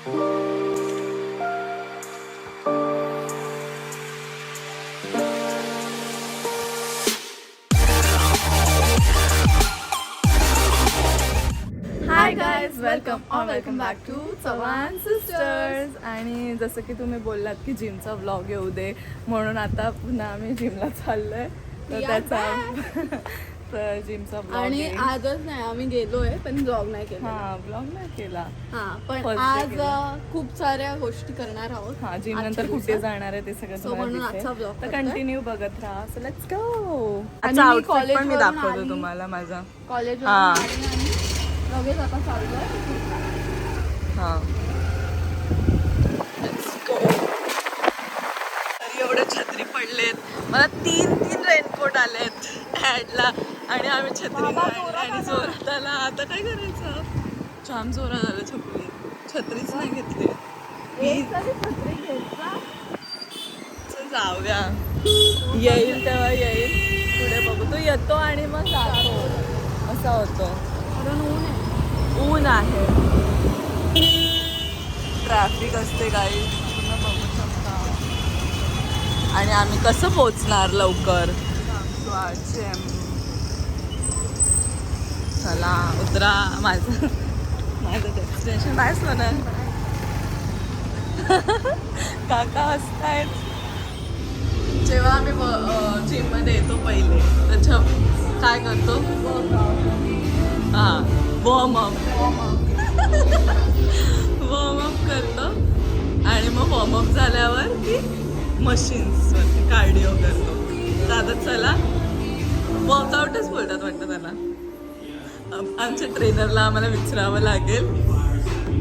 Hi guys welcome or welcome back to Chavan sisters आणि जसं की तुम्ही बोललात की जिमचा व्लॉग येऊ दे म्हणून आता पुन्हा आम्ही जिमला चाललोय. तर We are त्याचा जिमचा आणि आजच नाही आम्ही गेलोय पण ब्लॉग नाही केला. हा व्लॉग नाही केला. हा पण First day आज केला. अ, खूप साऱ्या गोष्टी करणार आहोत. हा जिम आजच्या नंतर कुठे दिवसात. जाणार आहे ते सगळं So तुम्हाला म्हणून दिसेल. आजचा vlog तर करतोय. कंटिन्यू बघत राहा. सो लेट्स गो आणि मी आउटफिट पण मी दाखवतो आली. तुम्हाला माझा. कॉलेज हा. लगेच आता चाललोय हा. तरी एवढे छत्री पडलेत. मला तीन तीन रेनकोट आलेत ऍडला आणि आम्ही छत्री आणि जोरात आला. आता काय करायचं? जाम जोरात आलं छत्री. छत्रीच नाही घेतली. जाऊया येईल तेव्हा येईल. पुढे बघू. तो येतो आणि मग जातो. असा होतो. कारण ऊन आहे. ऊन आहे. ट्रॅफिक असते काही बघू शकता. आणि आम्ही कसं पोचणार लवकर? चला उतरा माझं. माझं डेस्टिनेशन नाहीच म्हणा. काका असतायत जेव्हा आम्ही जिममध्ये येतो पहिले तर छप काय करतो? हां वॉर्मअप वॉर्मअप करतो. आणि मग वॉर्मअप झाल्यावर की मशीन्सवरती कार्डिओ करतो. दादा चला. वर्कआउटच बोलतात वाटतं त्याला. आम- आमच्या ट्रेनरला आम्हाला विचारावं लागेल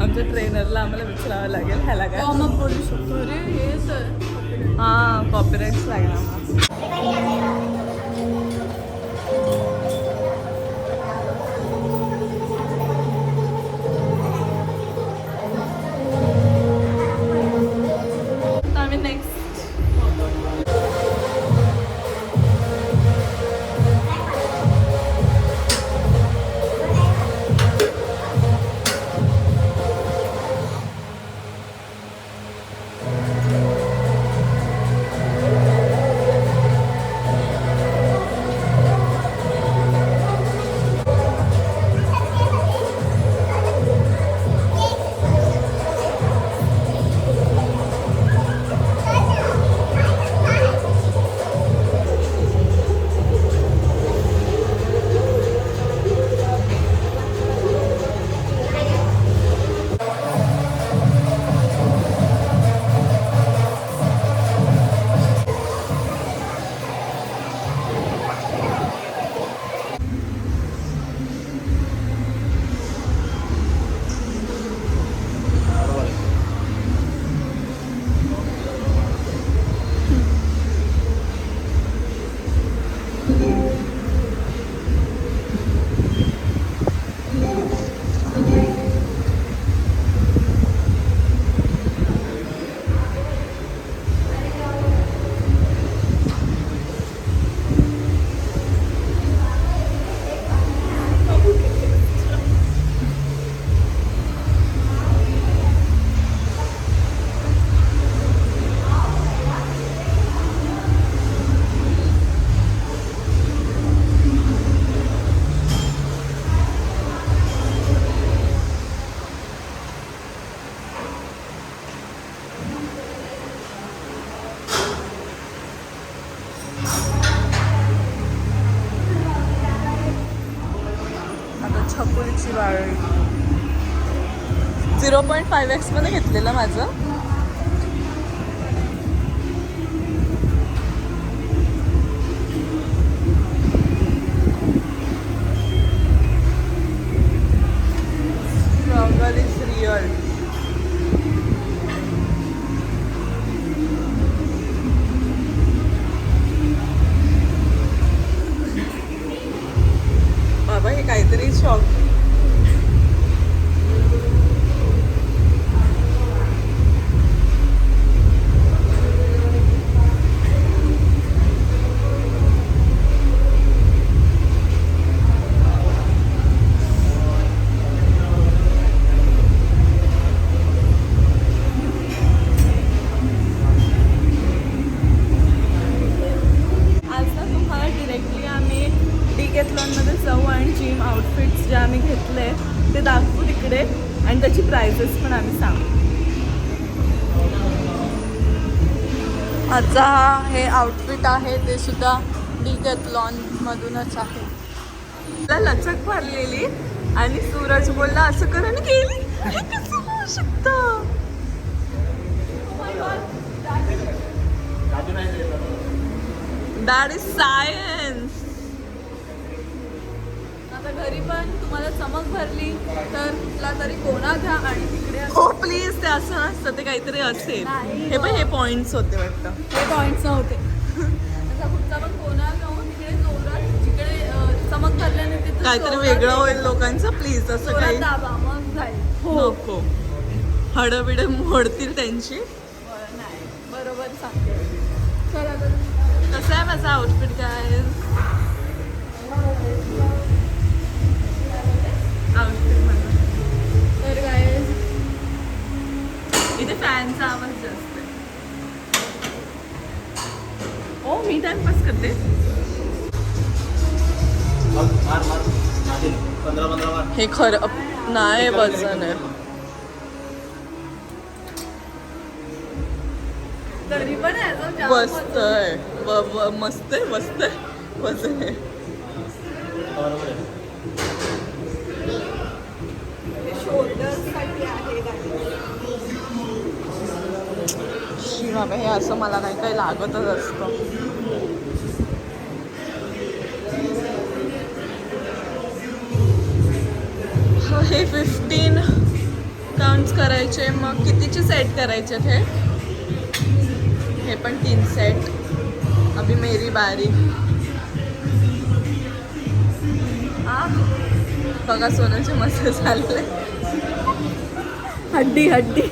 आमच्या ट्रेनरला आम्हाला विचारावं लागेल ह्याला काय वॉर्मअप बोलू शकतो अरे हे तर हां कॉपीराईट्स लागणार आता छकुलीची झिरो पॉईंट फाईव्ह एक्समध्ये घेतलेलं माझं. आहे ते सुद्धा डिकॅथलॉन मधूनच आहे. मला लचक भरलेली आणि सूरज बोलला असं कर आणि गेली. हे कसं होऊ शकतं? दॅट इज सायन्स आता घरी पण तुम्हाला चमक भरली तर तुला तरी कोणा घ्या आणि तिकडे हो प्लीज ते असं नसतं ते काहीतरी असेल. हे पण हे. पॉइंट्स होते वाटतं. हे पॉईंट्स नव्हते काहीतरी वेगळं होईल लोकांचं प्लीज असं काही जाईल. नको. हडबिड मोडतील त्यांची. बरोबर सांगते. कसं आहे माझा आउटफिट काय आउटफिट तर काय इथे फॅनचा आवाज ओ मी टाइमपास करते. हे खरं नाही वजन आहे. मस्त आहे. मस्त आहे वजन आहे. शी बाबा हे असं मला नाही काही लागतच असतं. हे फिफ्टीन काउंट्स करायचे मग कितीचे सेट करायचे हे? हे पण तीन सेट अभी मेरी बारी. आ बघा सोन्याचे मस्त चालले हड्डी हड्डी.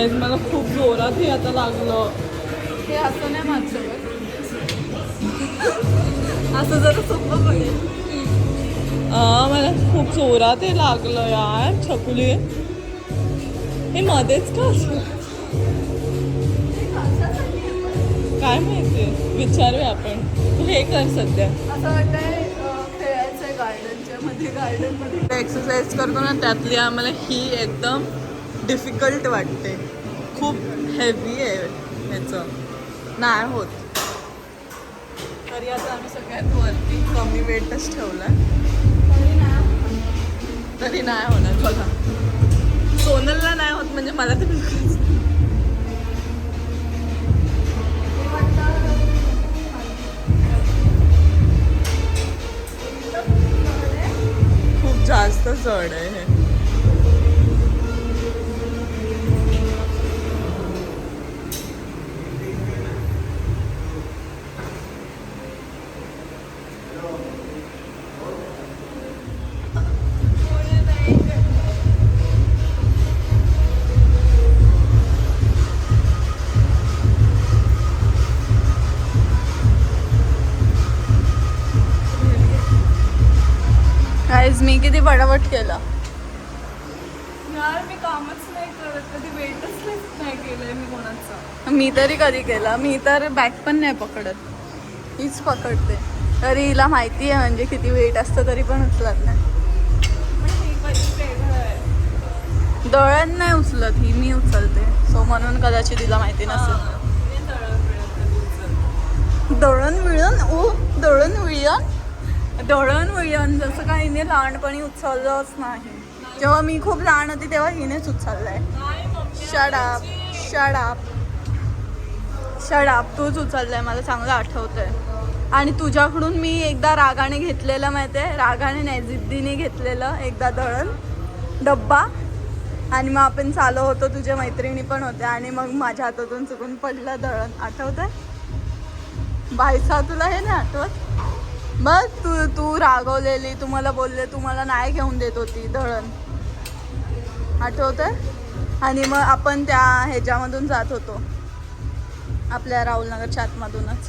गाईज मला खूप जोरात हे आता लागलं. हे असं नाही माझ्यासोबत असं जरा सोपं मला खूप जोरात हे लागलं यार छकुली. हे मध्येच का असं? काय माहिती? विचारूया आपण. तू हे कर सध्या. असं वाटतंय गार्डनच्या मध्ये एक्सरसाइज करतो ना त्यातली आम्हाला ही एकदम डिफिकल्ट वाटते. खूप हेवी आहे ह्याचं. नाही होत. तरी आता आम्ही सगळ्यात वरती कमी वेटच ठेवला तरी तरी नाही होणार बघा. सोनलला नाही होत म्हणजे मला तर बिलकुलच खूप जास्त जड आहे हे. मी किती पटापट केलं. यार मी कामच नाही करत. कधी वेटच नाही केलंय मी कोणाचं. मी तरी कधी केलं. मी तर बॅग पण नाही पकडत. हीच पकडते. तरी हिला माहिती आहे म्हणजे किती वेट असतं तरी पण उचलत नाही. दळण नाही उचलत ही मी उचलते. सो म्हणून कदाचित तिला माहिती नसेल. दळण विळण ओ दळण विळण दळण वळण जसं काय हिने लहानपणी उचललंच नाही. जेव्हा मी खूप लहान होती तेव्हा हिनेच उचललंय. शडाप शडाप शडाप तूच उचललंय मला चांगलं आठवतंय. आणि तुझ्याकडून मी एकदा रागाने घेतलेलं माहितीये? रागाने नाही जिद्दीने घेतलेलं एकदा दळण डब्बा. आणि मग आपण चालू होतो तुझ्या मैत्रिणी पण होत्या. आणि मग माझ्या हातातून चुकून पडलं दळण. आठवतंय? बायसा तुला हे नाही आठवत? बघ तू तू रागवलेली तू मला बोलले तू मला नाही घेऊन देत होती दळण आठवतंय? आणि मग आपण त्या ह्याच्यामधून जात होतो. आपल्या राहुलनगरच्या आतमधूनच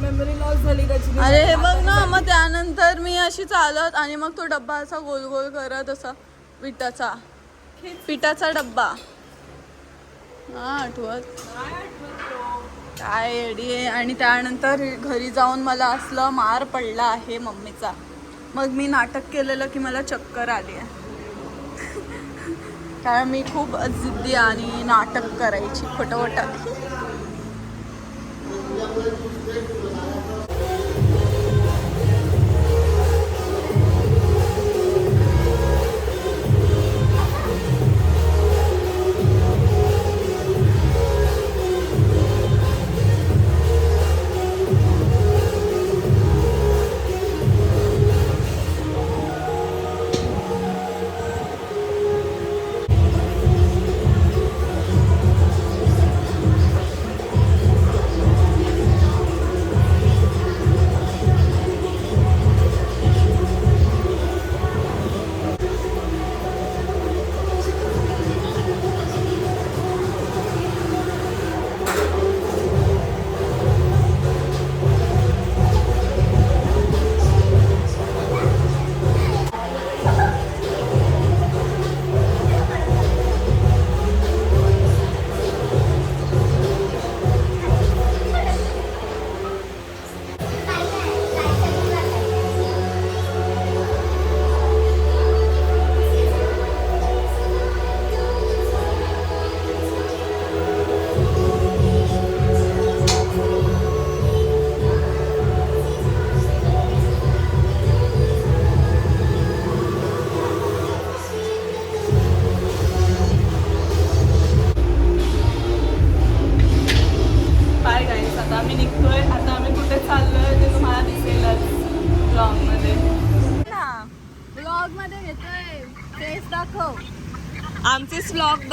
मेमरी लॉस झाली त्याची अरे हे बघ ना मग त्यानंतर मी अशी चालत आणि मग तो डब्बा असा गोल गोल करत असा पिठाचा. पिठाचा डब्बा. हा आठवत. काय एडी आहे? आणि त्यानंतर घरी जाऊन मला असलं मार पडला आहे मम्मीचा. मग मी नाटक केलेलं की मला चक्कर आली आहे. कारण मी खूप जिद्दी आणि नाटक करायची फटोफट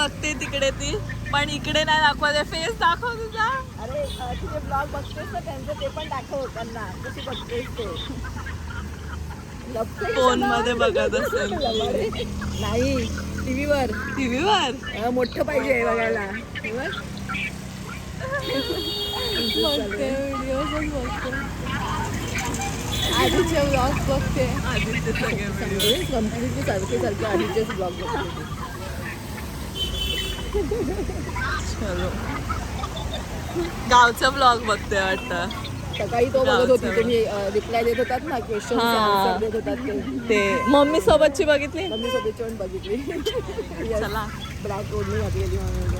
बघते तिकडे ती पण इकडे नाही दाखवते. फेस दाखव तुझा. अरे तुझे ब्लॉग बघतेस तर त्यांचं ते पण दाखव त्यांना. कशी बघतेस ते. फोन? मध्ये बघत असेल. नाही टीव्हीवर. टीव्हीवर? मोठं पाहिजे बघायला. बघ. बघते व्हिडिओ पण बघते. आधीचे ब्लॉग बघते. आधीचे सगळे completely सारखे सारखे आधीचेच ब्लॉग बघते. चलो. गावचा ब्लॉग बघते वाटतं. सकाळी तो बघत होती तुम्ही रिप्लाय देत होतात ना क्वेश्चन देत होतात ते. मम्मी सोबतची बघितली? मम्मी सोबतची पण बघितली. चला. ब्लॅक ओढणी घातलेली मम्मी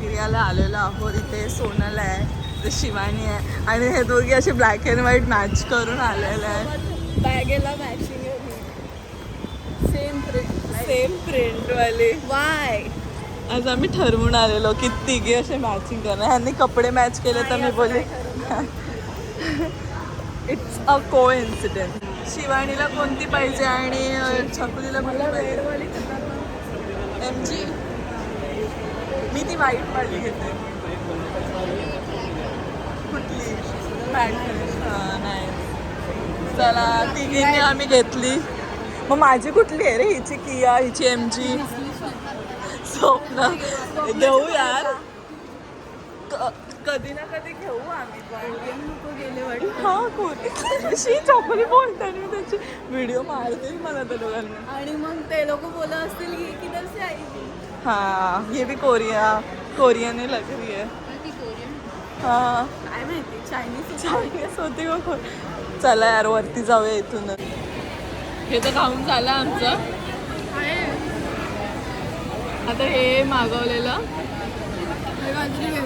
फिरायला आलेलो आहोत इथे सोनल आहे ते शिवानी आहे आणि हे दोघी असे ब्लॅक अँड व्हाईट मॅच करून आलेले आहे बॅगेला मॅचिंग सेम प्रिंट वाले वाय आज आम्ही ठरवून आलेलो की तिघे असे मॅचिंग करणार. ह्यांनी कपडे मॅच केले तर मी बोलले इट्स अ को इन्सिडेंट शिवानीला कोणती पाहिजे आणि छकुलीला कोणती पाहिजे? एम जी मी ती व्हाईट वाली घेते. कुठली? पॅन्ट हां नाही. चला तिघींनी आम्ही घेतली. मग माझी कुठली आहे रे हिची किया हिची एम जी स्वप्न. घेऊ यार. कधी ना कधी घेऊ आम्ही हा शी चॉकली बोलताना मी त्याची. व्हिडिओ मारते मला त्या दोघांना. आणि मग ते लोक बोलत असतील की किधर से आई? थी? हाँ ये भी कोरिया कोरियन ही लग रही है कोरियन. हाँ. काय माहिती चायनीज चायनीज होती चला यार वरती जाऊया इथून. हे तर खाऊन झालं आमचं. आता हे मागवलेलं. काहीतरी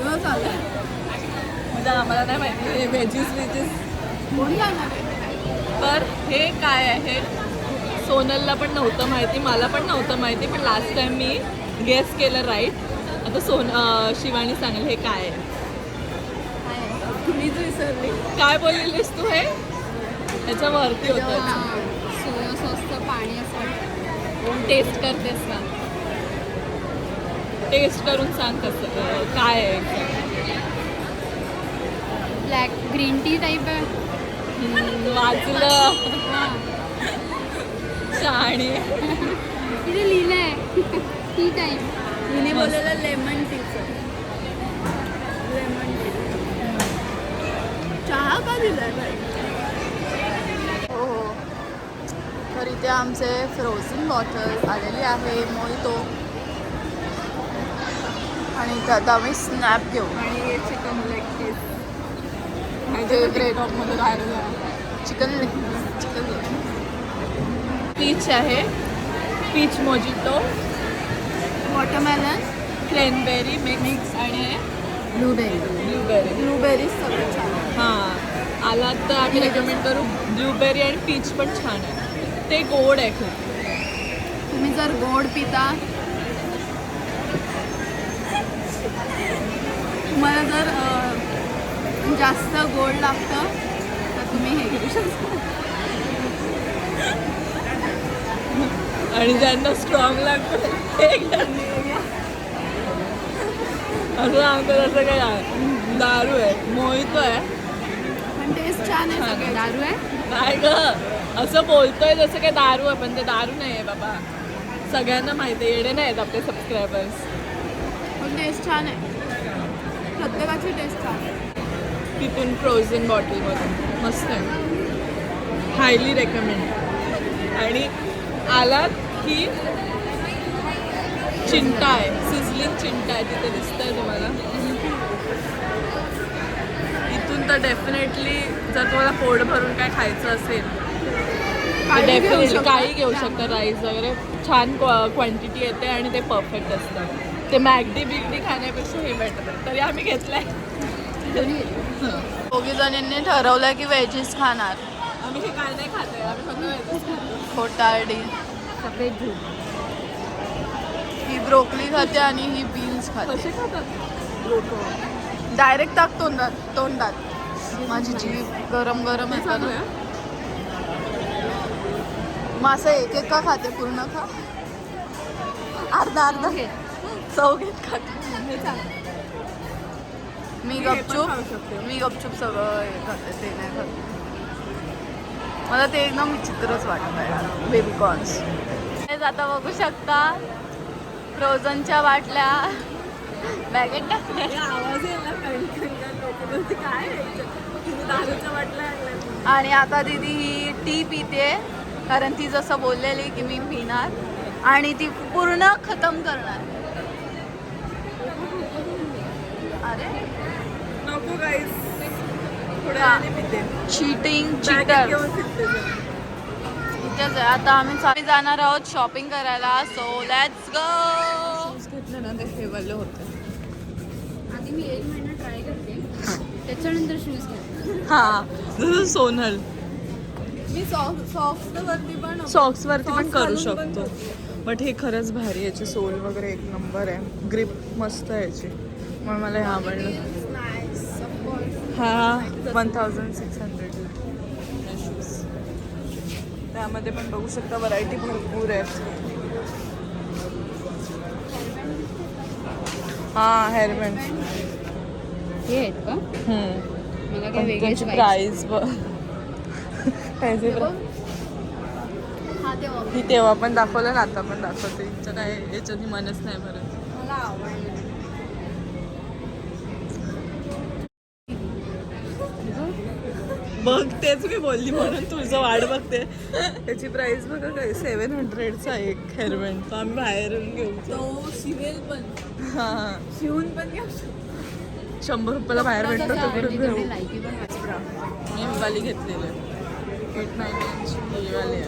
म्हणजे आम्हाला नाही माहिती हे व्हेजीस व्हेजीस कोण जाणार आहे? तर हे काय आहे? सोनलला पण नव्हतं माहिती मला पण नव्हतं माहिती पण लास्ट टाइम मी गेस केलं राईट आता सोन शिवानी सांगेल हे काय आहे. मीच विसरली. काय बोललेलीस तू हे? ह्याच्यावरती होतं. सॉसचं पाणी असं टेस्ट करतेस ना. टेस्ट करून सांग कसं काय आहे? ब्लॅक ग्रीन टी टाईप आहे. वाचलं शहाणी. तिथे लिहिलं आहे टी टाईप तिने बोललेलं लेमन टीचं लेमन टी चहा का दिलाय हो हो तर इथे आमचे फ्रोझन बॉटल आलेली आहे मोहितो आणि त्यात आम्ही स्नॅप घेऊ. आणि चिकन लेग पीस फेवरेटमध्ये राहिलेलं चिकन चिकन पीच आहे. Peach mojito watermelon cranberry mix आणि ब्लूबेरी ब्लूबेरी ब्लूबेरीज सगळं छान आहे. हां. आला तर आम्ही रेकमेंड करू. ब्लूबेरी आणि पीच पण छान आहे. ते गोड आहे खूप. तुम्ही जर गोड पिता तुम्हाला जर जास्त गोड लागतं तर तुम्ही हे घेऊ शकता. आणि ज्यांना स्ट्रॉंग लागतं ते. असं सांगतो तसं काय. दारू आहे मोहितो आहे. पण टेस्ट छान आहे सगळे. दारू आहे? नाही ग. असं बोलतोय जसं काय दारू आहे पण ते दारू नाही आहे बाबा. सगळ्यांना माहिती आहे येडे नाही आहेत आपले सबस्क्रायबर्स पण टेस्ट छान आहे. प्रत्येकाची टेस्ट छान आहे. तिथून फ्रोझन बॉटलमधून मस्त आहे. हायली रेकमेंड आणि आलात की चिंटा आहे. सिझलिंग चिंटा आहे तिथे दिसतंय तुम्हाला. इथून तर डेफिनेटली जर तुम्हाला पोट भरून काय खायचं असेल डेफिनेटली. काही घेऊ शकता राईस वगैरे. छान क्वांटिटी येते आणि ते परफेक्ट असतं ते मॅगडी बिगडी खाण्यापेक्षा हे बेटर तरी आम्ही घेतलंय. दोघी जणींनी ठरवलं की व्हेजीस खाणार. आम्ही हे काय नाही खात आहे. आम्ही फक्त खातो. खोटारडी. सफेद ही ब्रोकली खाते आणि ही बीन्स खाते. खातात? डायरेक्ट टाक तोंडात तोंडात. माझी जीभ गरम गरम येतं ना. मग असं एक एक का खाते? पूर्ण खा अर्धा अर्धा. चव घेत खाते मी गपचूप. मी गपचूप सगळं हे खाते ते नाही खाते. मला ते एकदम विचित्रच वाटत आहे. बेबी कॉर्न्स आता बघू शकता फ्रोझनच्या बाटल्या. बॅगेत टाकल्या. आणि आता दीदी ही टी पिते. कारण ती जसं बोललेली की मी पिणार आणि ती पूर्ण खतम करणार. अरे. नको चीटिंग चीटर. इथेच आहे. आता आम्ही आम्ही जाणार आहोत शॉपिंग करायला. सो लेट्स गो घेतले ना ते ठेवले होते. आधी मी एक महिना ट्राय करते. त्याच्यानंतर शूज घ्या हा. सोनल. मी सॉक्स वरती पण सॉक्स वरती पण करू शकतो. बट हे खरंच भारी आहे. याची सोल वगैरे एक नंबर आहे. ग्रिप मस्त आहे याची. म्हणून मला हे आवडलं. हा one thousand six hundred shoes त्यामध्ये पण बघू शकता व्हरायटी भरपूर आहेत हा हेअरबँड हे आहेत का? मला काय वेगळेच त्याची पाहिजे. हा तेव्हा. पण दाखवलं ना आता पण दाखवते. हिचं काय याच्यानी मनच नाही भरत मला आवडलं. बघ तेच मी बोलली म्हणून तुझं वाट बघते. त्याची प्राइस बघा काय सेवन हंड्रेडचा एक हेअरबँड. तो आम्ही बाहेरून घेऊ तो शिवेल पण. हा. शिवून पण घेऊ शंभर रुपयाला बाहेर भेटतो घेऊ. मी वाली घेतलेली आहे. एट नाईन आहे आहे.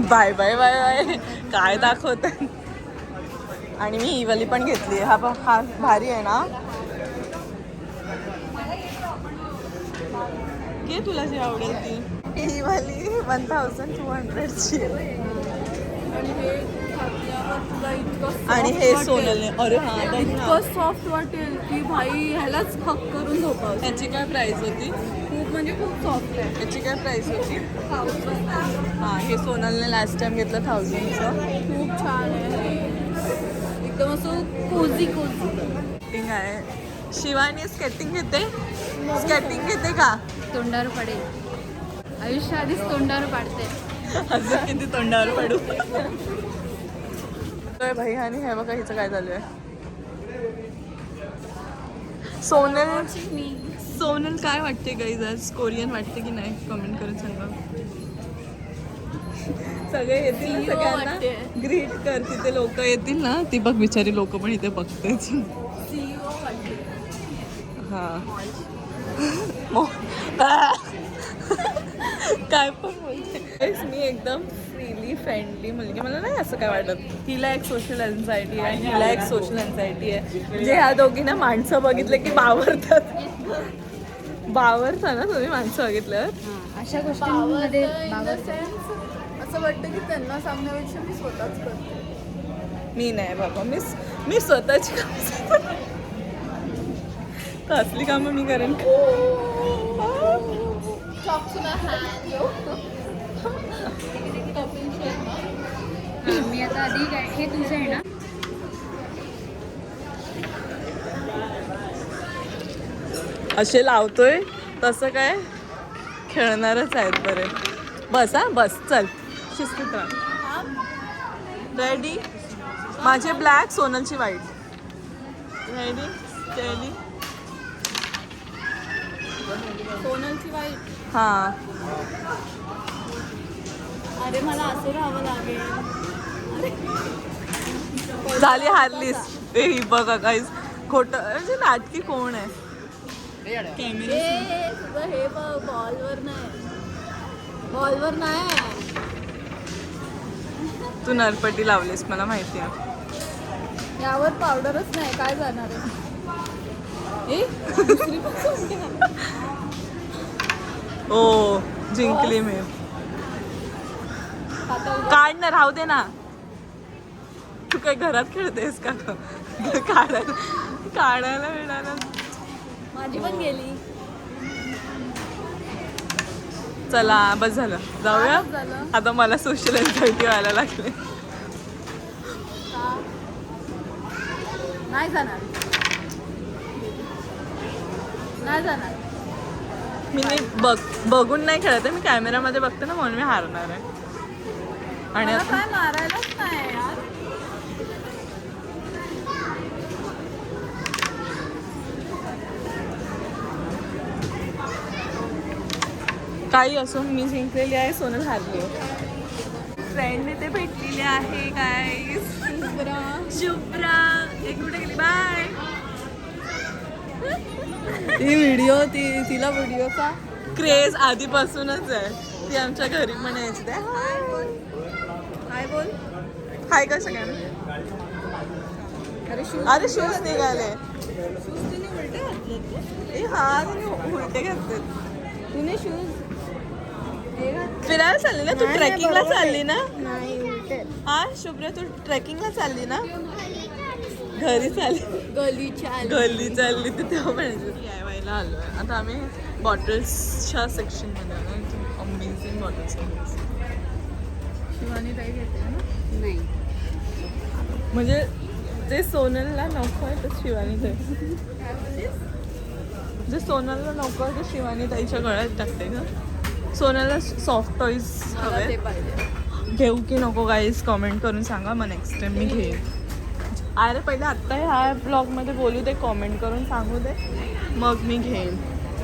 बाय बाय बाय बाय काय दाखवत? आणि मी ही वाली पण घेतली. हा हा भारी आहे ना? घे तुला जी आवडेल ती. ही वाली वन थाउजंड टू हंड्रेडची आणि आणि हे. सोनलने अरे हा. इतकं सॉफ्ट वाटेल की भाई ह्यालाच हक करून झोपावं ह्याची काय प्राइस होती? खूप म्हणजे खूप सॉफ्ट आहे. ह्याची काय प्राइस होती? हा हे सोनलने लास्ट टाइम घेतलं थाउजंडचं खूप छान आहे. एकदम असं कोझी कोझी आहे. शिवानी स्केटिंग घेते. स्केटिंग घेते का? तोंडावर पडेल. आयुष्य आधीच तोंडावर पाडते. अजून किती तोंडावर पडू? भाई आणि हे बघा हिचं काय चालू आहे. सोनल सोनल काय वाटते गाईज आज कोरियन वाटते की नाही? कमेंट करून सांगा. सगळे येतील सगळ्यांना. ग्रीट कर तिथे लोक येतील ना? ती बघ बिचारी लोक पण इथे बघतेच. हा. काय पण बोलते. मी एकदम फ्रीली फ्रेंडली मुलगी. मला नाही असं काय वाटत. हिला एक सोशल एन्झायटी आहे. आणि हिला एक सोशल एन्झायटी आहे. म्हणजे ह्या दोघींना माणसं बघितलं की बावरतात. बावरता ना तुम्ही माणसं बघितल्यावर हां अशा गोष्टींमध्ये असं वाटतं की त्यांना सांगण्यापेक्षा मी स्वतःच करते. मी नाही बाबा. मी मी स्वतःची कामं असली कामं मी करेन Talk to my hand, yo. मी आता आधी काय हे तुझं आहे ना असे लावतोय तसं काय खेळणारच आहेत बरे. बस हा बस चल. शिस्तीत राहा. रेडी माझे ब्लॅक सोनलची व्हाईट रेडी रेडी सोनलची वाईट हां. अरे मला असं राहावं लागेल. झाली हारलीस ए ही बघा काहीच खोटं म्हणजे नाटकी कोण आहे? कॅमेरा हे बघ बॉलवर नाही. बॉलवर नाही. तू नरपटी लावलीस मला माहिती आहे. यावर पावडरच नाही काय जाणार आहे ए दुसरी पण सोडली. ओ जिंकली मी. काढ ना राहू दे ना. तू काय घरात खेळतेस का? काढायला काढायला मिळालं माझी पण गेली. चला बस झालं. जाऊया. आता मला सोशल एन्झायटी व्हायला लागले? नाही जाणार. नाही जाणार. मी नीट बघ बघून नाही खेळत आहे, मी कॅमेरामध्ये बघते ना म्हणून मी हारणार आहे. आणि आता मारायलाच नाही यार. काही असो मी जिंकलेली आहे सोनल हारली फ्रेंड इथे भेटलेली आहे काय शुभ्रा. हे कुठे गेली बाय ती व्हिडिओ ती तिला व्हिडिओचा क्रेज आधीपासूनच आहे. ती आमच्या घरी यायची ते हाय बोल काय बोल. हाय का सगळ्यांना अरे शूज अरे शूज निघाले. ए हा तिने उलटे घातले तिने शूज फिरायला चालली ना? तू ट्रेकिंगला चालली ना? नाही उलटे. हा शुभ्रा तू ट्रेकिंगला चालली ना? घरी चालली. गलीच्या गल्ली चालली तर तेव्हा म्हणायचं याय व्हायला आलो आहे आता आम्ही बॉटल्सच्या सेक्शनमध्ये आलो अमेझिंग बॉटल्स शिवानी ताई घेते ना? नाही. म्हणजे जे सोनलला नको आहे ते शिवानी ताई. जे सोनलला नको आहे ते शिवानी ताईच्या गळ्यात टाकते का? सोनलला सॉफ्ट टॉईज हवे. घेऊ की नको गाईज कमेंट करून सांगा. मग नेक्स्ट टाइम मी घेईन अरे पहिले आत्ता ह्या ब्लॉगमध्ये बोलू दे कमेंट करून सांगू दे. मग मी घेईन.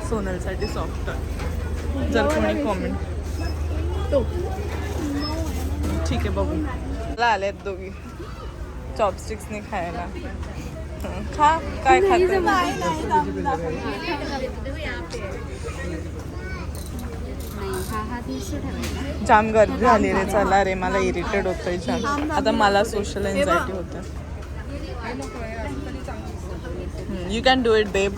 सोनलसाठी सॉफ्ट जर कोणी कमेंट ठीक आहे बघू. मला आलेत दोघी. चॉपस्टिक्सने खायला. खा काय खाते जाम गर्दी झाली रे चला रे मला इरिटेड होतंय जाम. आता मला सोशल एन्झायटी होतं you can do it babe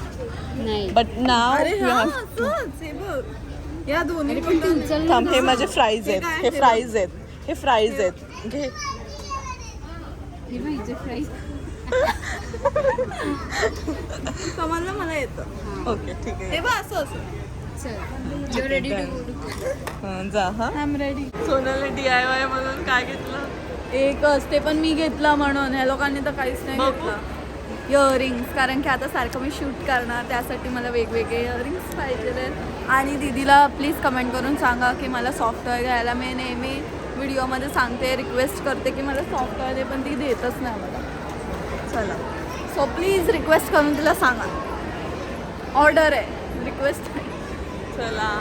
नाही. बट नाव अरे यू हा असंच हे बघ. या दोन्ही पण ती उचल थांब हे माझे फ्राईज हे आहेत? हे फ्राईज आहेत. हे फ्राईज आहेत. घे. हे कमालला मला येतं. ओके ठीक आहे. हे बघ असं असं. चल. हं, जा हा. आय एम रेडी सोनाला डी आय वाय म्हणून काय घेतलं? एकच ते पण मी घेतला म्हणून. ह्या लोकांनी तर काहीच नाही बघू. घेतलं. इयरिंग्स कारण की आता सारखं मी शूट करणार त्यासाठी मला वेगवेगळे इयरिंग्स पाहिजे आणि दीदीला प्लीज कमेंट करून सांगा की मला सॉफ्टवेअर घ्यायला मी नेहमी व्हिडिओमध्ये सांगते रिक्वेस्ट करते की मला सॉफ्टवेअर दे पण ती देतच नाही मला. चला. सो प्लीज रिक्वेस्ट करून तिला सांगा. ऑर्डर आहे. रिक्वेस्ट चला.